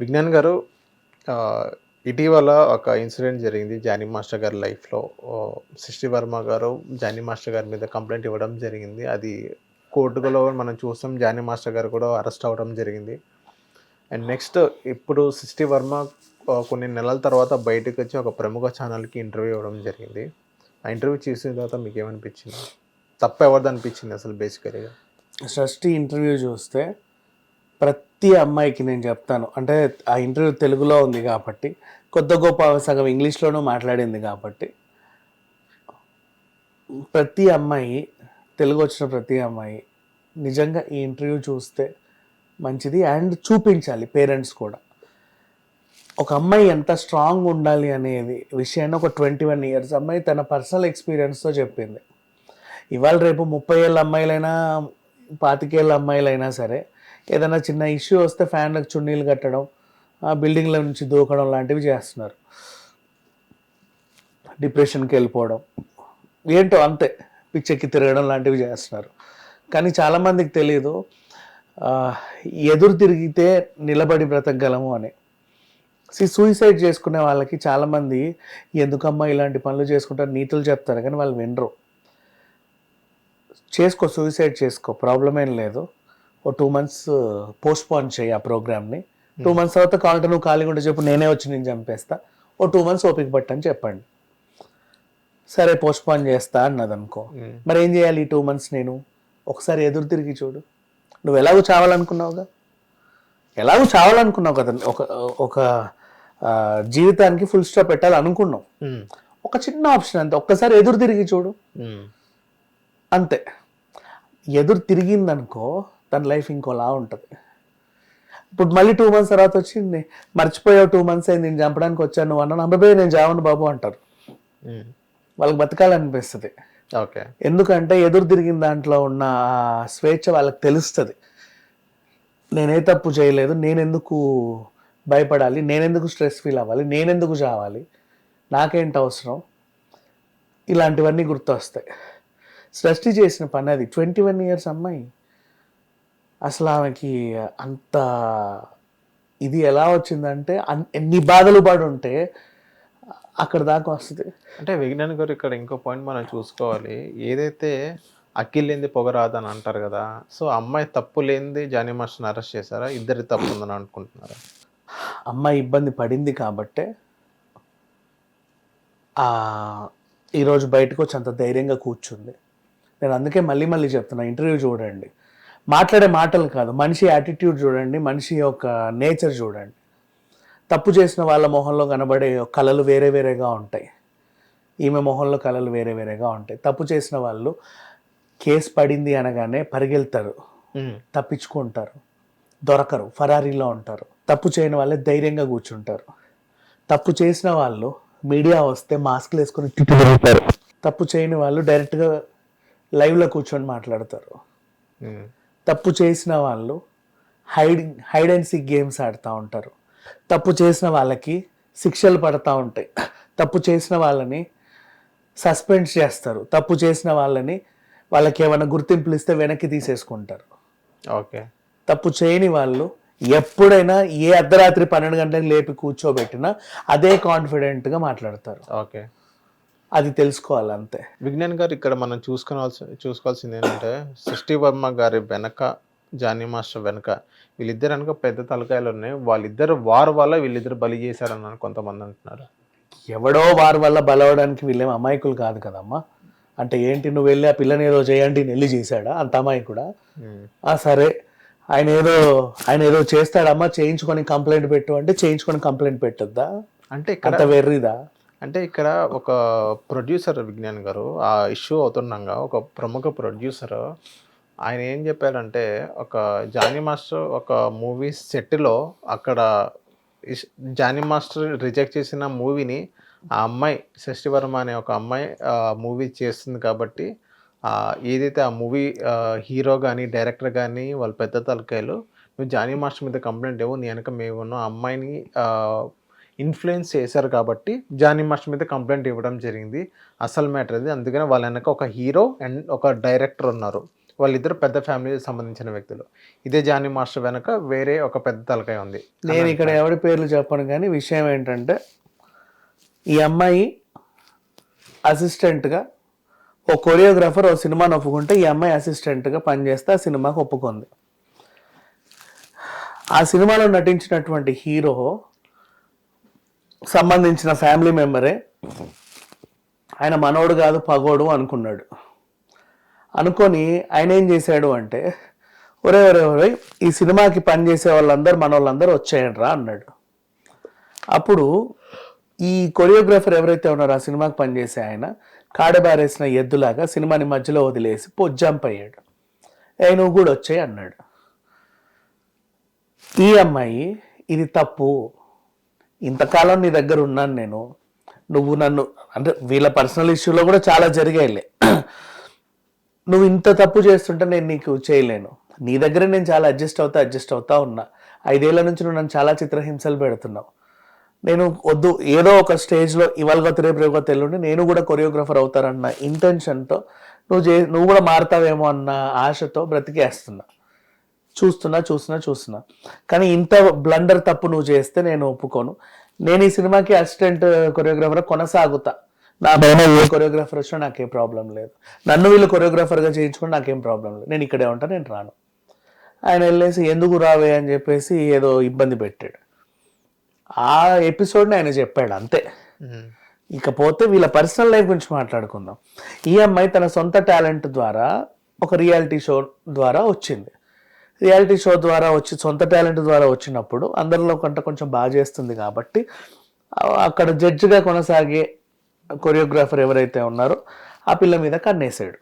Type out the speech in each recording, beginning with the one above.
విజ్ఞాన్ గారు ఇటీవల ఒక ఇన్సిడెంట్ జరిగింది జానీ మాస్టర్ గారి లైఫ్లో. సృష్టి వర్మ గారు జానీ మాస్టర్ గారి మీద కంప్లైంట్ ఇవ్వడం జరిగింది. అది కోర్టులో మనం చూస్తాం జానీ మాస్టర్ గారు కూడా అరెస్ట్ అవ్వడం జరిగింది. అండ్ నెక్స్ట్ ఇప్పుడు సృష్టి వర్మ కొన్ని నెలల తర్వాత బయటకు వచ్చి ఒక ప్రముఖ ఛానల్కి ఇంటర్వ్యూ ఇవ్వడం జరిగింది. ఆ ఇంటర్వ్యూ చేసిన తర్వాత మీకు ఏమనిపించింది తప్ప ఎవరిది అనిపించింది అసలు బేసికలీగా? షష్ఠి ఇంటర్వ్యూ చూస్తే ప్రతి అమ్మాయికి నేను చెప్తాను. అంటే ఆ ఇంటర్వ్యూ తెలుగులో ఉంది కాబట్టి కొత్త గొప్ప సగం ఇంగ్లీష్లోనూ మాట్లాడింది కాబట్టి ప్రతి అమ్మాయి తెలుగు వచ్చిన ప్రతి అమ్మాయి నిజంగా ఈ ఇంటర్వ్యూ చూస్తే మంచిది అండ్ చూపించాలి పేరెంట్స్ కూడా. ఒక అమ్మాయి ఎంత స్ట్రాంగ్ ఉండాలి అనేది విషయాన్ని ఒక ట్వంటీ వన్ ఇయర్స్ అమ్మాయి తన పర్సనల్ ఎక్స్పీరియన్స్తో చెప్పింది. ఇవాళ రేపు ముప్పై ఏళ్ళ అమ్మాయిలైనా పాతికేళ్ళ అమ్మాయిలైనా సరే ఏదైనా చిన్న ఇష్యూ వస్తే ఫ్యాన్లకు చున్నీలు కట్టడం ఆ బిల్డింగ్ల నుంచి దూకడం లాంటివి చేస్తున్నారు. డిప్రెషన్కి వెళ్ళిపోవడం ఏంటో అంతే పిచ్చెక్కి తిరగడం లాంటివి చేస్తున్నారు. కానీ చాలామందికి తెలియదు ఎదురు తిరిగితే నిలబడి బ్రతకగలము అని. సి సూసైడ్ చేసుకునే వాళ్ళకి చాలామంది ఎందుకమ్మా ఇలాంటి పనులు చేసుకుంటారు నీతులు చెప్తారు కానీ వాళ్ళు వినరు. చేసుకో సూసైడ్ చేసుకో ప్రాబ్లం ఏం లేదు. ఓ టూ మంత్స్ పోస్ట్ పోన్ చేయి ఆ ప్రోగ్రామ్ని టూ మంత్స్ తర్వాత కావాలంటే నువ్వు ఖాళీగా ఉంటే చెప్పు నేనే వచ్చి నేను చంపేస్తా. ఓ టూ మంత్స్ ఓపిక పట్టని చెప్పండి. సరే పోస్ట్ పోన్ చేస్తా అన్నది అనుకో. మరి ఏం చేయాలి ఈ టూ మంత్స్ నేను? ఒకసారి ఎదురు తిరిగి చూడు. నువ్వు ఎలాగో చావాలనుకున్నావుగా? ఎలాగో చావాలనుకున్నావు కదా? ఒక ఒక జీవితానికి ఫుల్ స్టాప్ పెట్టాలి అనుకున్నావు. ఒక చిన్న ఆప్షన్ అంతే. ఒక్కసారి ఎదురు తిరిగి చూడు. అంతే. ఎదురు తిరిగిందనుకో తన లైఫ్ ఇంకోలా ఉంటుంది. ఇప్పుడు మళ్ళీ టూ మంత్స్ తర్వాత వచ్చింది. మర్చిపోయావు టూ మంత్స్ అయింది నేను చంపడానికి వచ్చాను నువ్వు అన్నాను అబ్బాయి నేను చావను బాబు అంటారు. వాళ్ళకి బతకాలనిపిస్తుంది. ఓకే. ఎందుకంటే ఎదురు తిరిగిన దాంట్లో ఉన్న స్వేచ్ఛ వాళ్ళకి తెలుస్తుంది. నేనే తప్పు చేయలేదు నేనెందుకు భయపడాలి నేనెందుకు స్ట్రెస్ ఫీల్ అవ్వాలి నేనెందుకు చావాలి నాకేంటి అవసరం? ఇలాంటివన్నీ గుర్తొస్తాయి. సృష్టి చేసిన పని అది. ట్వంటీ వన్ ఇయర్స్ అమ్మాయి. అసలు ఆమెకి అంత ఇది ఎలా వచ్చిందంటే అన్- ఎన్ని బాధలు పడి ఉంటే అక్కడ దాకా వస్తుంది. అంటే విజ్ఞాన్ గారు ఇక్కడ ఇంకో పాయింట్ మనం చూసుకోవాలి. ఏదైతే అక్కిల్ లేనిది పొగరాదు అని అంటారు కదా సో అమ్మాయి తప్పు లేనిది జానీ మాస్టర్ని అరెస్ట్ చేశారా? ఇద్దరి తప్పు ఉందని అనుకుంటున్నారా? అమ్మాయి ఇబ్బంది పడింది కాబట్టే ఈరోజు బయటకు వచ్చి అంత ధైర్యంగా కూర్చుంది. నేను అందుకే మళ్ళీ మళ్ళీ చెప్తున్నా ఇంటర్వ్యూ చూడండి. మాట్లాడే మాటలు కాదు. మనిషి యాటిట్యూడ్ చూడండి మనిషి యొక్క నేచర్ చూడండి. తప్పు చేసిన వాళ్ళ మొహంలో కనబడే కళలు వేరే వేరేగా ఉంటాయి. ఈమె మొహంలో కళలు వేరే వేరేగా ఉంటాయి. తప్పు చేసిన వాళ్ళు కేసు పడింది అనగానే పరిగెళ్తారు. తప్పించుకుంటారు. దొరకరు. ఫరారీలో ఉంటారు. తప్పు చేయని వాళ్ళే ధైర్యంగా కూర్చుంటారు. తప్పు చేసిన వాళ్ళు మీడియా వస్తే మాస్క్లు వేసుకొని తిరుగుతారు. తప్పు చేయని వాళ్ళు డైరెక్ట్గా లైవ్లో కూర్చొని మాట్లాడతారు. తప్పు చేసిన వాళ్ళు hide hide and seek games ఆడుతూ ఉంటారు. తప్పు చేసిన వాళ్ళకి శిక్షలు పడతా ఉంటాయి. తప్పు చేసిన వాళ్ళని సస్పెండ్ చేస్తారు. తప్పు చేసిన వాళ్ళని వాళ్ళకి ఏమైనా గుర్తింపులు ఇస్తే వెనక్కి తీసేసుకుంటారు. ఓకే. తప్పు చేయని వాళ్ళు ఎప్పుడైనా ఏ అర్ధరాత్రి పన్నెండు గంటలకు లేపి కూర్చోబెట్టినా అదే కాన్ఫిడెంట్గా మాట్లాడతారు. ఓకే. అది తెలుసుకోవాలి అంతే విజ్ఞాన్ గారు ఇక్కడ మనం చూసుకోవాల్సి చూసుకోవాల్సింది ఏంటంటే సృష్టి వర్మ గారి వెనక జానీ మాస్టర్ వెనక వీళ్ళిద్దరు వెనక పెద్ద తలకాయలు ఉన్నాయి. వాళ్ళిద్దరు వారు వల్ల వీళ్ళిద్దరు బలి చేశారని కొంతమంది అంటున్నారు. ఎవడో వారి వల్ల బలవడానికి వీళ్ళేం అమాయకులు కాదు కదమ్మా. అంటే ఏంటి నువ్వు వెళ్ళి ఆ పిల్లని ఏదో చేయండి వెళ్ళి చేశాడా? అంత అమాయకుడా? మ్మ్. ఆ సరే. ఆయన ఏదో ఆయన ఏదో చేస్తాడమ్మా చేయించుకొని కంప్లైంట్ పెట్టు అంటే చేయించుకొని కంప్లైంట్ పెట్టొద్దా? అంటే అంత వెర్రిదా? అంటే ఇక్కడ ఒక ప్రొడ్యూసర్ విజ్ఞాన్ గారు ఆ ఇష్యూ అవుతుండగా ఒక ప్రముఖ ప్రొడ్యూసర్ ఆయన ఏం చెప్పారంటే ఒక జానీ మాస్టర్ ఒక మూవీ సెట్లో అక్కడ జానీ మాస్టర్ రిజెక్ట్ చేసిన మూవీని ఆ అమ్మాయి శశివర్మ అనే ఒక అమ్మాయి మూవీ చేస్తుంది కాబట్టి ఏదైతే ఆ మూవీ హీరో కానీ డైరెక్టర్ కానీ వాళ్ళ పెద్ద తలకాయలు నువ్వు జానీ మాస్టర్ మీద కంప్లైంట్ ఇవ్వు నీ వెనక మేము ఉన్నాం. ఆ అమ్మాయిని ఇన్ఫ్లుయెన్స్ చేశారు కాబట్టి జానీ మాస్టర్ మీద కంప్లైంట్ ఇవ్వడం జరిగింది. అసలు మ్యాటర్ అది. అందుకని వాళ్ళ వెనక ఒక హీరో అండ్ ఒక డైరెక్టర్ ఉన్నారు. వాళ్ళిద్దరు పెద్ద ఫ్యామిలీకి సంబంధించిన వ్యక్తులు. ఇదే జానీ మాస్టర్ వెనక వేరే ఒక పెద్ద తలకాయ ఉంది. నేను ఇక్కడ ఎవరి పేర్లు చెప్పను కానీ విషయం ఏంటంటే ఈ అమ్మాయి అసిస్టెంట్గా ఓ కొరియోగ్రాఫర్ ఓ సినిమాని ఒప్పుకుంటే ఈ అమ్మాయి అసిస్టెంట్గా పనిచేస్తే ఆ సినిమాకి ఒప్పుకుంది. ఆ సినిమాలో నటించినటువంటి హీరో సంబంధించిన ఫ్యామిలీ మెంబరే. ఆయన మనోడు కాదు పగోడు అనుకున్నాడు. అనుకొని ఆయన ఏం చేశాడు అంటే ఒరే ఒరే ఒరే ఈ సినిమాకి పనిచేసే వాళ్ళందరూ మన వాళ్ళందరూ వచ్చేయండి రా అన్నాడు. అప్పుడు ఈ కొరియోగ్రాఫర్ ఎవరైతే ఉన్నారో ఆ సినిమాకి పనిచేసే ఆయన కాడబారేసిన ఎద్దులాగా సినిమాని మధ్యలో వదిలేసి పొజ్జంప్ అయ్యాడు. ఏ నువ్వు కూడా వచ్చాయి అన్నాడు. ఈ అమ్మాయి ఇది తప్పు ఇంతకాలం నీ దగ్గర ఉన్నాను నేను. నువ్వు నన్ను అంటే వీళ్ళ పర్సనల్ ఇష్యూలో కూడా చాలా జరిగాయిలే. నువ్వు ఇంత తప్పు చేస్తుంటే నేను నీకు చేయలేను. నీ దగ్గర నేను చాలా అడ్జస్ట్ అవుతా అడ్జస్ట్ అవుతా ఉన్నా. ఐదేళ్ళ నుంచి నువ్వు నన్ను చాలా చిత్రహింసలు పెడుతున్నావు. నేను వద్దు ఏదో ఒక స్టేజ్లో ఇవాళ కొత్త రేపు రేపు కొత్త నేను కూడా కొరియోగ్రాఫర్ అవుతారన్న ఇంటెన్షన్తో నువ్వు చే నువ్వు కూడా మారుతావేమో అన్న ఆశతో బ్రతికేస్తున్నా. చూస్తున్నా చూస్తున్నా చూస్తున్నా. కానీ ఇంత బ్లండర్ తప్పు నువ్వు చేస్తే నేను ఒప్పుకోను. నేను ఈ సినిమాకి అసిస్టెంట్ కొరియోగ్రాఫర్ కొనసాగుతా. నా పైన ఏ కొరియోగ్రాఫర్ వచ్చినా నాకేం ప్రాబ్లం లేదు. నన్ను వీళ్ళు కొరియోగ్రాఫర్గా చేయించుకుని నాకేం ప్రాబ్లం లేదు. నేను ఇక్కడే ఉంటా నేను రాను. ఆయన వెళ్ళేసి ఎందుకు రావే? అని చెప్పేసి ఏదో ఇబ్బంది పెట్టాడు. ఆ ఎపిసోడ్ని ఆయన చెప్పాడు అంతే. ఇకపోతే వీళ్ళ పర్సనల్ లైఫ్ గురించి మాట్లాడుకుందాం. ఈ అమ్మాయి తన సొంత టాలెంట్ ద్వారా ఒక రియాలిటీ షో ద్వారా వచ్చింది. రియాలిటీ షో ద్వారా వచ్చి సొంత టాలెంట్ ద్వారా వచ్చినప్పుడు అందరిలో కంటే కొంచెం బాగా చేస్తుంది కాబట్టి అక్కడ జడ్జిగా కొనసాగే కొరియోగ్రాఫర్ ఎవరైతే ఉన్నారో ఆ పిల్ల మీద కన్నేసాడు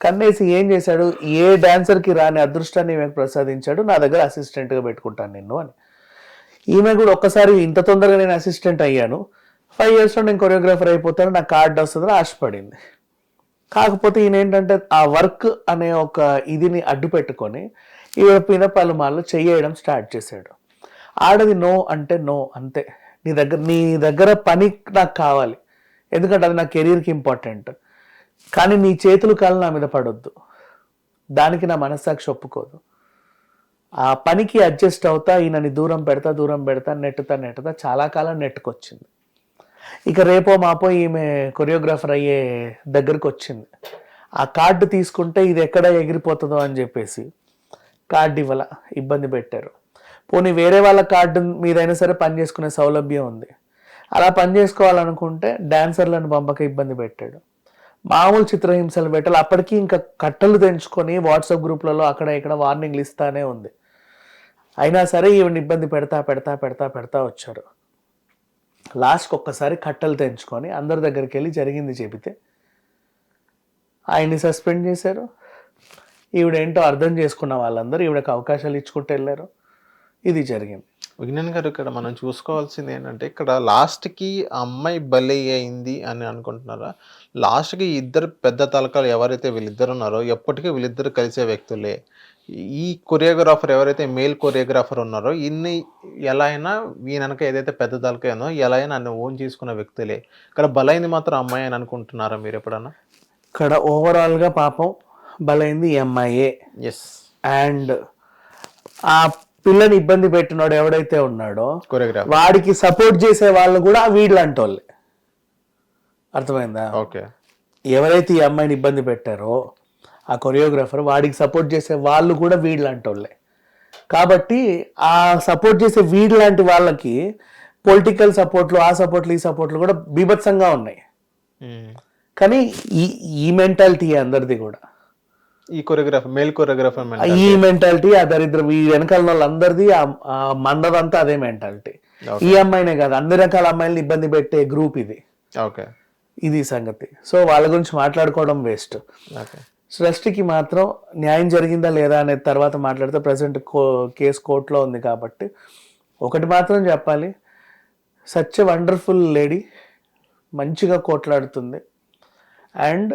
కన్నేసి ఏం చేశాడు? ఏ డాన్సర్కి రాని అదృష్టాన్ని ఈమెకు ప్రసాదించాడు? నా దగ్గర అసిస్టెంట్గా పెట్టుకుంటాను నిన్ను అని. ఈమె కూడా ఒక్కసారి ఇంత తొందరగా నేను అసిస్టెంట్ అయ్యాను. ఫైవ్ ఇయర్స్లో నేను కొరియోగ్రాఫర్ అయిపోతాను నాకు కార్డ్ వస్తుందని ఆశపడింది. కాకపోతే ఈయన ఏంటంటే ఆ వర్క్ అనే ఒక ఇదిని అడ్డు పెట్టుకొని ఈవిడ పైన పలుమార్లు చేయడం స్టార్ట్ చేశాడు. ఆడది నో అంటే నో అంతే. నీ దగ్గర నీ దగ్గర పని నాకు కావాలి. ఎందుకంటే అది నా కెరీర్కి ఇంపార్టెంట్. కానీ నీ చేతులు కాళ్ళు నా మీద పడొద్దు. దానికి నా మనస్సాక్షి ఒప్పుకోదు. ఆ పనికి అడ్జస్ట్ అవుతా ఈయనని దూరం పెడతా దూరం పెడతా నెట్టుతా నెట్టుతా చాలా కాలం నెట్టుకొచ్చింది. ఇక రేపో మాపో ఈమె కొరియోగ్రాఫర్ అయ్యే దగ్గరికి వచ్చింది ఆ కార్డు తీసుకుంటే ఇది ఎక్కడ ఎగిరిపోతుందో అని చెప్పేసి కార్డు ఇవ్వాల ఇబ్బంది పెట్టారు. పోనీ వేరే వాళ్ళ కార్డు మీదైనా సరే పని చేసుకునే సౌలభ్యం ఉంది. అలా పని చేసుకోవాలనుకుంటే డాన్సర్లను పంపక ఇబ్బంది పెట్టాడు. మామూలు చిత్రహింసలు పెట్టాలి. అప్పటికి ఇంకా కట్టలు తెంచుకొని వాట్సాప్ గ్రూప్లలో అక్కడ ఇక్కడ వార్నింగ్లు ఇస్తానే ఉంది. అయినా సరే ఈవిని ఇబ్బంది పెడతా పెడతా పెడతా పెడతా వచ్చారు. లాస్ట్కి ఒక్కసారి కట్టలు తెంచుకొని అందరి దగ్గరికి వెళ్ళి జరిగింది చెబితే ఆయన్ని సస్పెండ్ చేశారు. ఈవిడేంటో అర్థం చేసుకున్న వాళ్ళందరూ ఈవిడకి అవకాశాలు ఇచ్చుకుంటూ వెళ్ళారు. ఇది జరిగింది. విజ్ఞాన్ గారు ఇక్కడ మనం చూసుకోవాల్సింది ఏంటంటే ఇక్కడ లాస్ట్కి ఆ అమ్మాయి బలి అయింది అని అనుకుంటున్నారా? లాస్ట్కి ఇద్దరు పెద్ద తలకాలు ఎవరైతే వీళ్ళిద్దరు ఉన్నారో ఎప్పటికీ వీళ్ళిద్దరు కలిసే వ్యక్తులే. ఈ కొరియోగ్రాఫర్ ఎవరైతే మేల్ కొరియోగ్రాఫర్ ఉన్నారో ఇన్ని ఎలా అయినా ఈయనక ఏదైతే పెద్ద తలకాయనో ఎలా అయినా అన్ని ఓన్ చేసుకున్న వ్యక్తులే. ఇక్కడ బలైంది మాత్రం అమ్మాయి అని అనుకుంటున్నారా మీరు ఎప్పుడన్నా? ఇక్కడ ఓవరాల్గా పాపం బలైంది ఈ అమ్మాయే ఎస్ అండ్ ఆ పిల్లని ఇబ్బంది పెట్టినాడు ఎవడైతే ఉన్నాడో కొరియోగ్రాఫర్ వాడికి సపోర్ట్ చేసే వాళ్ళు కూడా వీళ్ళంటి వాళ్ళే అర్థమైందా? ఓకే ఎవరైతే ఈ అమ్మాయిని ఇబ్బంది పెట్టారో ఆ కొరియోగ్రాఫర్ వాడికి సపోర్ట్ చేసే వాళ్ళు కూడా వీళ్ళంటి వాళ్ళే కాబట్టి ఆ సపోర్ట్ చేసే వీళ్ళలాంటి వాళ్ళకి పొలిటికల్ సపోర్ట్లు ఆ సపోర్ట్లు ఈ సపోర్ట్లు కూడా బీభత్సంగా ఉన్నాయి. కానీ ఈ ఈ మెంటాలిటీ అందరిది కూడా. ఈ కొరియోగ్రాఫర్ మేల్ కొరియోగ్రాఫర్ ఈ మెంటాలిటీ ఆ దరిద్రం ఈ వెనకాల వాళ్ళందరిది మందదంతా అదే మెంటాలిటీ ఈ అమ్మాయినే కాదు అన్ని రకాల అమ్మాయిల్ని ఇబ్బంది పెట్టే గ్రూప్ ఇది. ఓకే ఇది సంగతి. సో వాళ్ళ గురించి మాట్లాడుకోవడం వేస్ట్ ఓకే సృష్టికి మాత్రం న్యాయం జరిగిందా లేదా అనే తర్వాత మాట్లాడితే ప్రజెంట్ కేసు కోర్టులో ఉంది కాబట్టి. ఒకటి మాత్రం చెప్పాలి. సచ్ వండర్ఫుల్ లేడీ మంచిగా కోట్లాడుతుంది. అండ్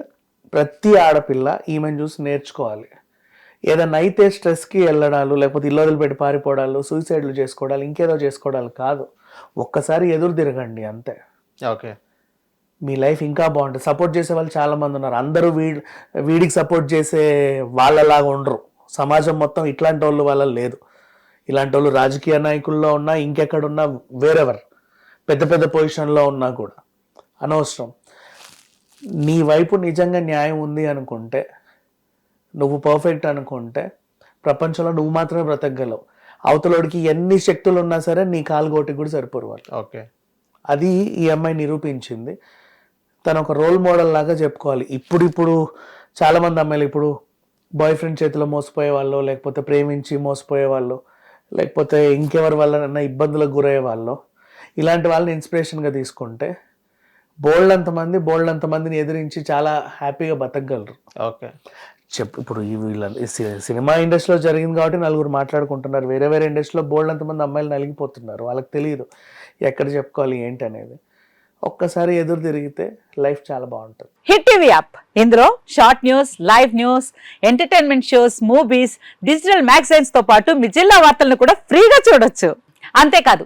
ప్రతి ఆడపిల్ల ఈమెను చూసి నేర్చుకోవాలి. ఏదన్నా అయితే స్ట్రెస్కి వెళ్ళడాలు లేకపోతే ఇల్లు వదిలిపెట్టి పారిపోవడాలు సూసైడ్లు చేసుకోవడాలు ఇంకేదో చేసుకోవడాలు కాదు. ఒక్కసారి ఎదురు తిరగండి అంతే. ఓకే. మీ లైఫ్ ఇంకా బాగుంటుంది. సపోర్ట్ చేసే వాళ్ళు చాలా మంది ఉన్నారు. అందరూ వీడి వీడికి సపోర్ట్ చేసే వాళ్ళలాగా ఉండరు. సమాజం మొత్తం ఇట్లాంటి వాళ్ళు వాళ్ళ లేదు. ఇలాంటి వాళ్ళు రాజకీయ నాయకుల్లో ఉన్నా ఇంకెక్కడున్నా వేరెవర్. పెద్ద పెద్ద పొజిషన్లో ఉన్నా కూడా. అనవసరం. నీ వైపు నిజంగా న్యాయం ఉంది అనుకుంటే నువ్వు పర్ఫెక్ట్ అనుకుంటే ప్రపంచంలో నువ్వు మాత్రమే బ్రతకగలవు. అవతలోడికి ఎన్ని శక్తులు ఉన్నా సరే నీ కాలు గోటికి కూడా సరిపోరు వాళ్ళు. ఓకే. అది ఈ అమ్మాయి నిరూపించింది. తను ఒక రోల్ మోడల్ లాగా చెప్పుకోవాలి. ఇప్పుడు ఇప్పుడు చాలా మంది అమ్మాయిలు ఇప్పుడు బాయ్ ఫ్రెండ్ చేతిలో మోసపోయే వాళ్ళు లేకపోతే ప్రేమించి మోసపోయే వాళ్ళు లేకపోతే ఇంకెవరి వల్లనన్నా ఇబ్బందులకు గురయ్యే వాళ్ళు ఇలాంటి వాళ్ళని ఇన్స్పిరేషన్గా తీసుకుంటే బోల్డ్ అంతమంది బోల్డ్ అంతమందిని ఎదిరించి చాలా హ్యాపీగా బతకగలరు. ఓకే. చెప్పు ఇప్పుడు ఈ వీళ్ళ సినిమా ఇండస్ట్రీలో జరిగింది కాబట్టి నలుగురు మాట్లాడుకుంటున్నారు. వేరే వేరే ఇండస్ట్రీలో బోల్డ్ అంతమంది అమ్మాయిలు నలిగిపోతున్నారు. వాళ్ళకి తెలియదు ఎక్కడ చెప్పుకోవాలి ఏంటి అనేది ఒక్కసారి ఎదురు తిరిగితే లైఫ్ చాలా బాగుంటుంది. Hit TV app. ఇందులో short news live news entertainment shows movies digital మ్యాగజైన్స్తో పాటు మీ జిల్లా వార్తలను కూడా ఫ్రీగా చూడొచ్చు. అంతేకాదు